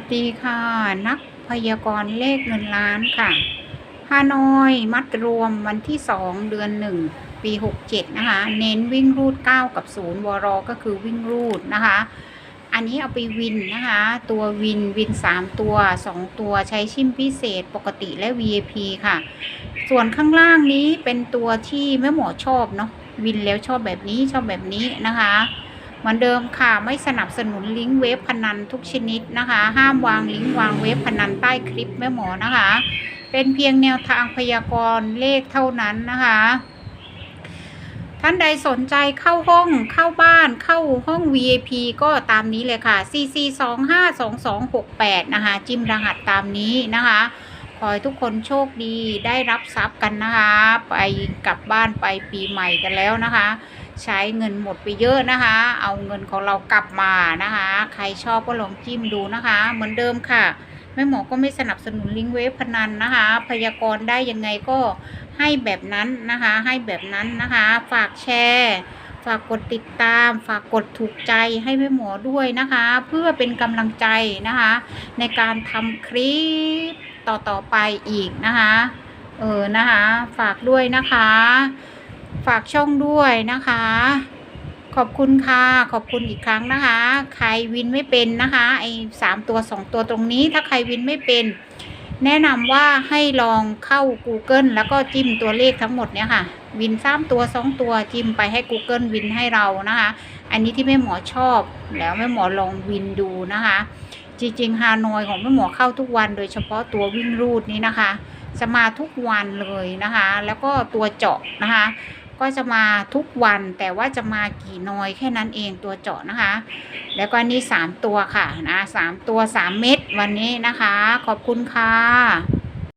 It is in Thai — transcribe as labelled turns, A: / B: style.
A: วัสดีค่ะ นักพยากรณ์เลขเงินล้านค่ะฮานอยมัดรวมวันที่ 2 เดือน 1 ปี 67 นะคะ เน้นวิ่งรูด 9 กับ 0 วรอก็คือวิ่งรูดนะคะ อันนี้เอาไปวินนะคะ ตัววินวิน 3 ตัว 2 ตัวใช้ชิมพิเศษปกติและ VIP ค่ะ ส่วนข้างล่างนี้เป็นตัวที่แม่หมอชอบเนาะวินแล้วชอบแบบนี้ชอบแบบนี้นะคะ เหมือนเดิมค่ะไม่สนับสนุนลิงก์เว็บพนันทุกชนิดนะคะ ห้ามวางลิงก์วางเว็บพนันใต้คลิปแม่หมอนะคะ เป็นเพียงแนวทางพยากรณ์เลขเท่านั้นนะคะ ท่านใดสนใจเข้าห้องเข้าบ้านเข้าห้อง VIP ก็ตามนี้เลยค่ะ CC 2 5 2 2 6 8นะคะ จิ้มรหัสตามนี้นะคะขอให้ทุกคนโชคดีได้รับทรัพย์กันนะคะ ไปกลับบ้านไปปีใหม่กันแล้วนะคะ ใช้เงินหมดไปเยอะนะคะ เอาเงินของเรากลับมานะคะ ใครชอบก็ลองจิ้มดูนะคะ เหมือนเดิมค่ะแม่หมอก็ไม่สนับสนุนลิงเว็บพนันนะคะ พยากรณ์ได้ยังไงก็ให้แบบนั้นนะคะ ให้แบบนั้นนะคะ ฝากแชร์ฝากกดติดตาม ฝากกดถูกใจให้แม่หมอด้วยนะคะ เพื่อเป็นกำลังใจนะคะ ในการทำคลิปต่อๆไปอีกนะคะ เออนะคะ ฝากด้วยนะคะ ฝากช่องด้วยนะคะ ขอบคุณค่ะ ขอบคุณอีกครั้งนะคะ ใครวินไม่เป็นนะคะไอ้สามตัวสองตัวตรงนี้ถ้าใครวินไม่เป็น แนะนำว่าให้ลองเข้า Google แล้วก็จิ้มตัวเลขทั้งหมดเนี่ยค่ะ วินสามตัวสองตัวจิ้มไปให้ Google วินให้เรานะคะ อันนี้ที่แม่หมอชอบแล้วแม่หมอลองวินดูนะคะ จริงๆฮานอยของแม่หมอเข้าทุกวัน โดยเฉพาะตัววิ่งรูดนี้นะคะจะมาทุกวันเลยนะคะ แล้วก็ตัวเจาะนะคะ ก็จะมาทุกวันแต่ว่าจะมากี่น้อยแค่นั้นเองตัวเจาะนะคะ แล้วก็นนี่สามตัวค่ะนะสามตัวสามเม็ดวันนี้นะคะ ขอบคุณค่ะ